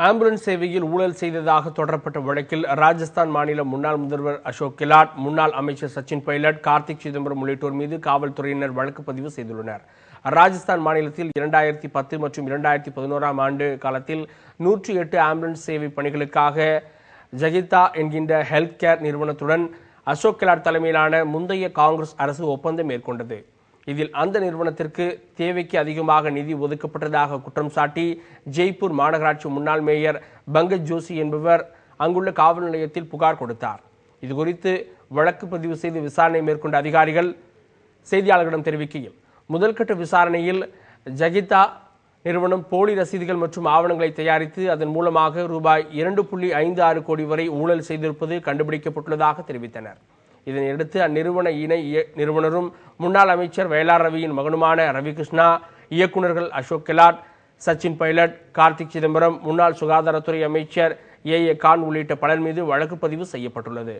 Ambulance சேவையில் ஊழல் செய்ததாக தொடரப்பட்ட வழக்கில் ராஜஸ்தான் மாநில முன்னாள் முதல்வர் அசோக் கெலாட் முன்னாள் அமைச்சர் சச்சின் பைலட் கார்த்திக் சிதம்பரம் உள்ளிட்டோர் மீது காவல்துறையினர் வழக்கு பதிவு செய்துள்ளனர். ராஜஸ்தான் மாநிலத்தில் இரண்டாயிரத்தி பத்து மற்றும் இரண்டாயிரத்தி பதினோராம் ஆண்டு காலத்தில் நூற்றி எட்டு ஆம்புலன்ஸ் சேவை பணிகளுக்காக ஜகிதா என்கின்ற ஹெல்த் கேர் நிறுவனத்துடன் அசோக் கெலாட் தலைமையிலான முந்தைய காங்கிரஸ் அரசு ஒப்பந்தம் மேற்கொண்டது. இதில் அந்த நிறுவனத்திற்கு தேவைக்கு அதிகமாக நிதி ஒதுக்கப்பட்டதாக குற்றம் சாட்டி ஜெய்ப்பூர் மாநகராட்சி முன்னாள் மேயர் பங்கஜ் ஜோஷி என்பவர் அங்குள்ள காவல் நிலையத்தில் புகார் கொடுத்தார். இதுகுறித்து வழக்கு பதிவு செய்து விசாரணை மேற்கொண்ட அதிகாரிகள் செய்தியாளர்களிடம் தெரிவிக்கையில் முதல்கட்ட விசாரணையில் ஜகிதா நிறுவனம் போலி ரசீதுகள் மற்றும் ஆவணங்களை தயாரித்து அதன் மூலமாக ரூபாய் இரண்டு புள்ளி ஐந்து ஆறு கோடி வரை ஊழல் செய்திருப்பது கண்டுபிடிக்கப்பட்டுள்ளதாக தெரிவித்தனர். இதனையடுத்து அந்நிறுவன இணை இய- நிறுவனரும் முன்னாள் அமைச்சர் வயலார் ரவியின் மகனுமான ரவிகிருஷ்ணா இயக்குநர்கள் அசோக் கெலாட் சச்சின் பைலட் கார்த்திக் சிதம்பரம் முன்னாள் சுகாதாரத்துறை அமைச்சர் ஏ ஏ கான் உள்ளிட்ட பலர் மீது வழக்கு பதிவு செய்யப்பட்டுள்ளது.